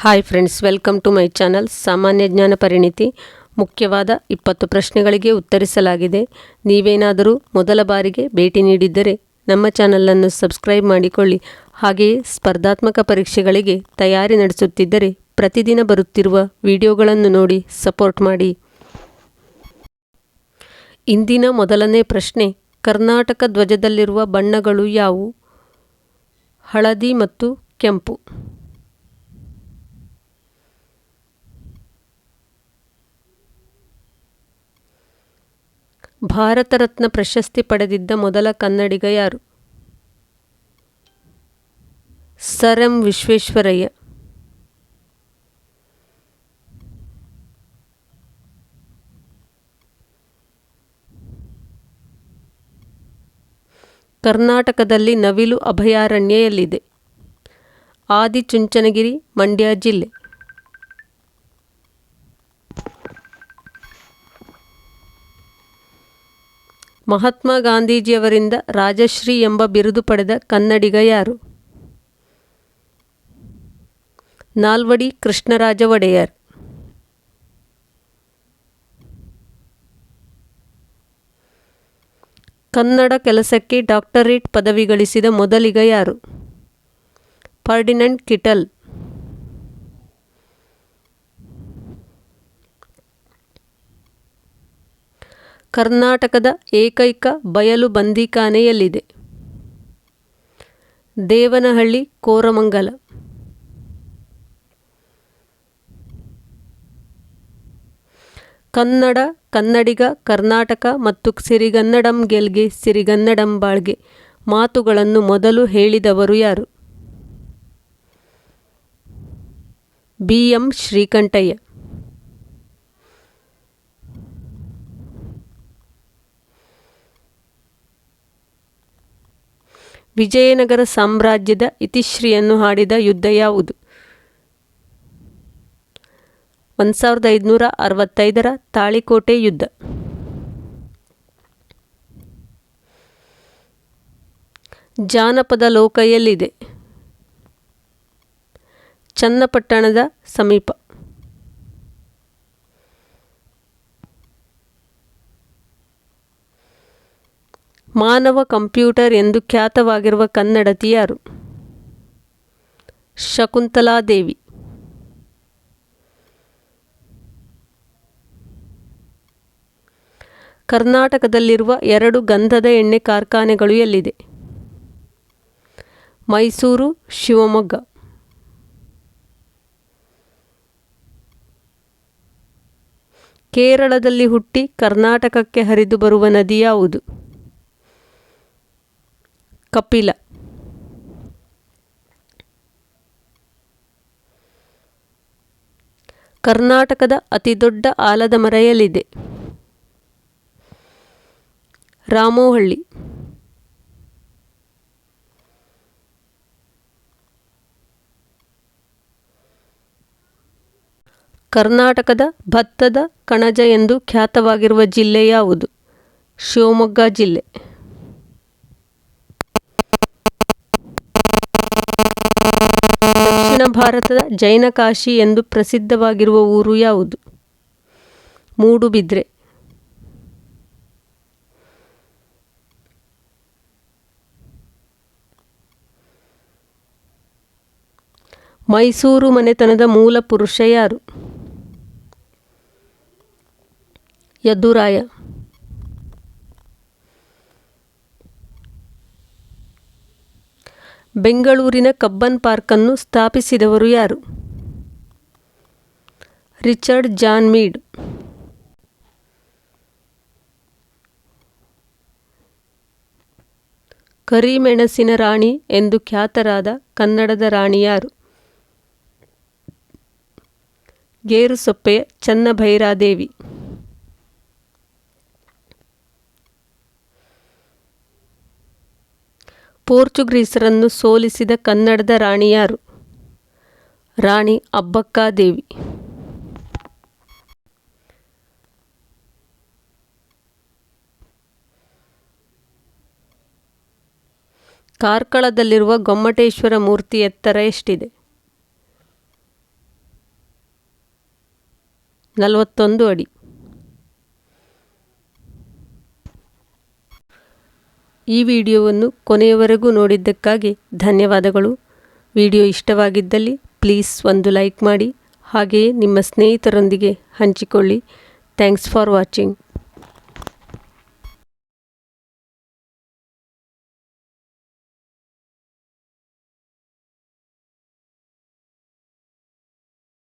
Hi friends welcome to my channel ಸಾಮಾನ್ಯ ಜ್ಞಾನ ಪರಿಣಿತಿ ಮುಖ್ಯವಾದ ಇಪ್ಪತ್ತು ಪ್ರಶ್ನೆಗಳಿಗೆ ಉತ್ತರಿಸಲಾಗಿದೆ. ನೀವೇನಾದರೂ ಮೊದಲ ಬಾರಿಗೆ ಭೇಟಿ ನೀಡಿದ್ದರೆ ನಮ್ಮ ಚಾನಲನ್ನು ಸಬ್ಸ್ಕ್ರೈಬ್ ಮಾಡಿಕೊಳ್ಳಿ. ಹಾಗೆಯೇ ಸ್ಪರ್ಧಾತ್ಮಕ ಪರೀಕ್ಷೆಗಳಿಗೆ ತಯಾರಿ ನಡೆಸುತ್ತಿದ್ದರೆ ಪ್ರತಿದಿನ ಬರುತ್ತಿರುವ ವಿಡಿಯೋಗಳನ್ನು ನೋಡಿ ಸಪೋರ್ಟ್ ಮಾಡಿ. ಇಂದಿನ ಮೊದಲನೇ ಪ್ರಶ್ನೆ, ಕರ್ನಾಟಕ ಧ್ವಜದಲ್ಲಿರುವ ಬಣ್ಣಗಳು ಯಾವುವು? ಹಳದಿ ಮತ್ತು ಕೆಂಪು. ಭಾರತ ರತ್ನ ಪ್ರಶಸ್ತಿ ಪಡೆದಿದ್ದ ಮೊದಲ ಕನ್ನಡಿಗ ಯಾರು? Sir M Visvesvaraya. ಕರ್ನಾಟಕದಲ್ಲಿ ನವಿಲು ಅಭಯಾರಣ್ಯ ಎಲ್ಲಿದೆ ಆದಿಚುಂಚನಗಿರಿ, ಮಂಡ್ಯ ಜಿಲ್ಲೆ. ಮಹಾತ್ಮ ಗಾಂಧೀಜಿಯವರಿಂದ ರಾಜಶ್ರೀ ಎಂಬ ಬಿರುದು ಪಡೆದ ಕನ್ನಡಿಗ ಯಾರು? ನಾಲ್ವಡಿ ಕೃಷ್ಣರಾಜ ಒಡೆಯರ್. ಕನ್ನಡ ಕೆಲಸಕ್ಕೆ ಡಾಕ್ಟರೇಟ್ ಪದವಿ ಗಳಿಸಿದ ಮೊದಲಿಗ ಯಾರು? Ferdinand Kittel. ಕರ್ನಾಟಕದ ಏಕೈಕ ಬಯಲು ಬಂದಿಖಾನೆಯಲ್ಲಿದೆ. ದೇವನಹಳ್ಳಿ, ಕೋರಮಂಗಲ. ಕನ್ನಡ, ಕನ್ನಡಿಗ, ಕರ್ನಾಟಕ ಮತ್ತು ಸಿರಿಗನ್ನಡಂ ಗೆಲ್ಗೆ, ಸಿರಿಗನ್ನಡಂ ಬಾಳ್ಗೆ ಮಾತುಗಳನ್ನು ಮೊದಲು ಹೇಳಿದವರು ಯಾರು? B M Srikantaiah. ವಿಜಯನಗರ ಸಾಮ್ರಾಜ್ಯದ ಇತಿಶ್ರೀಯನ್ನು ಹಾಡಿದ ಯುದ್ಧ ಯಾವುದು? ಒಂದು ಸಾವಿರದ ಐದುನೂರ ಅರವತ್ತೈದರ ತಾಳಿಕೋಟೆ ಯುದ್ಧ. ಜಾನಪದ ಲೋಕ ಎಲ್ಲಿದೆ? ಚನ್ನಪಟ್ಟಣದ ಸಮೀಪ. ಮಾನವ ಕಂಪ್ಯೂಟರ್ ಎಂದು ಖ್ಯಾತವಾಗಿರುವ ಕನ್ನಡತಿಯಾರು. ಶಕುಂತಲಾದೇವಿ ಕರ್ನಾಟಕದಲ್ಲಿರುವ ಎರಡು ಗಂಧದ ಎಣ್ಣೆ ಕಾರ್ಖಾನೆಗಳು ಎಲ್ಲಿದೆ? ಮೈಸೂರು, ಶಿವಮೊಗ್ಗ. ಕೇರಳದಲ್ಲಿ ಹುಟ್ಟಿ ಕರ್ನಾಟಕಕ್ಕೆ ಹರಿದು ಬರುವ ನದಿ ಯಾವುದು? ಕಪಿಲ. ಕರ್ನಾಟಕದ ಅತಿದೊಡ್ಡ ಆಲದ ಮರ ಎಲ್ಲಿದೆ ರಾಮೋಹಳ್ಳಿ. ಕರ್ನಾಟಕದ ಭತ್ತದ ಕಣಜ ಎಂದು ಖ್ಯಾತವಾಗಿರುವ ಜಿಲ್ಲೆ ಯಾವುದು? ಶಿವಮೊಗ್ಗ ಜಿಲ್ಲೆ. ಭಾರತದ ಜೈನ ಕಾಶಿ ಎಂದು ಪ್ರಸಿದ್ಧವಾಗಿರುವ ಊರು ಯಾವುದು? ಮೂಡುಬಿದ್ರೆ. ಮೈಸೂರು ಮನೆತನದ ಮೂಲ ಪುರುಷ ಯಾರು? ಯದುರಾಯ. ಬೆಂಗಳೂರಿನ ಕಬ್ಬನ್ ಪಾರ್ಕನ್ನು ಸ್ಥಾಪಿಸಿದವರು ಯಾರು? Richard John Meade. ಕರಿಮೆಣಸಿನ ರಾಣಿ ಎಂದು ಖ್ಯಾತರಾದ ಕನ್ನಡದ ರಾಣಿ ಯಾರು? ಗೇರುಸೊಪ್ಪೆಯ ಚನ್ನಭೈರಾದೇವಿ. ಪೋರ್ಚುಗೀಸರನ್ನು ಸೋಲಿಸಿದ ಕನ್ನಡದ ರಾಣಿಯಾರು. ರಾಣಿ ಅಬ್ಬಕ್ಕಾದೇವಿ. ಕಾರ್ಕಳದಲ್ಲಿರುವ ಗೊಮ್ಮಟೇಶ್ವರ ಮೂರ್ತಿ ಎತ್ತರ ಎಷ್ಟಿದೆ? ನಲವತ್ತೊಂದು ಅಡಿ. ಈ ವಿಡಿಯೋವನ್ನು ಕೊನೆಯವರೆಗೂ ನೋಡಿದ್ದಕ್ಕಾಗಿ ಧನ್ಯವಾದಗಳು. ವಿಡಿಯೋ ಇಷ್ಟವಾಗಿದ್ದಲ್ಲಿ ಪ್ಲೀಸ್ ಒಂದು ಲೈಕ್ ಮಾಡಿ, ಹಾಗೆಯೇ ನಿಮ್ಮ ಸ್ನೇಹಿತರೊಂದಿಗೆ ಹಂಚಿಕೊಳ್ಳಿ. Thanks for watching.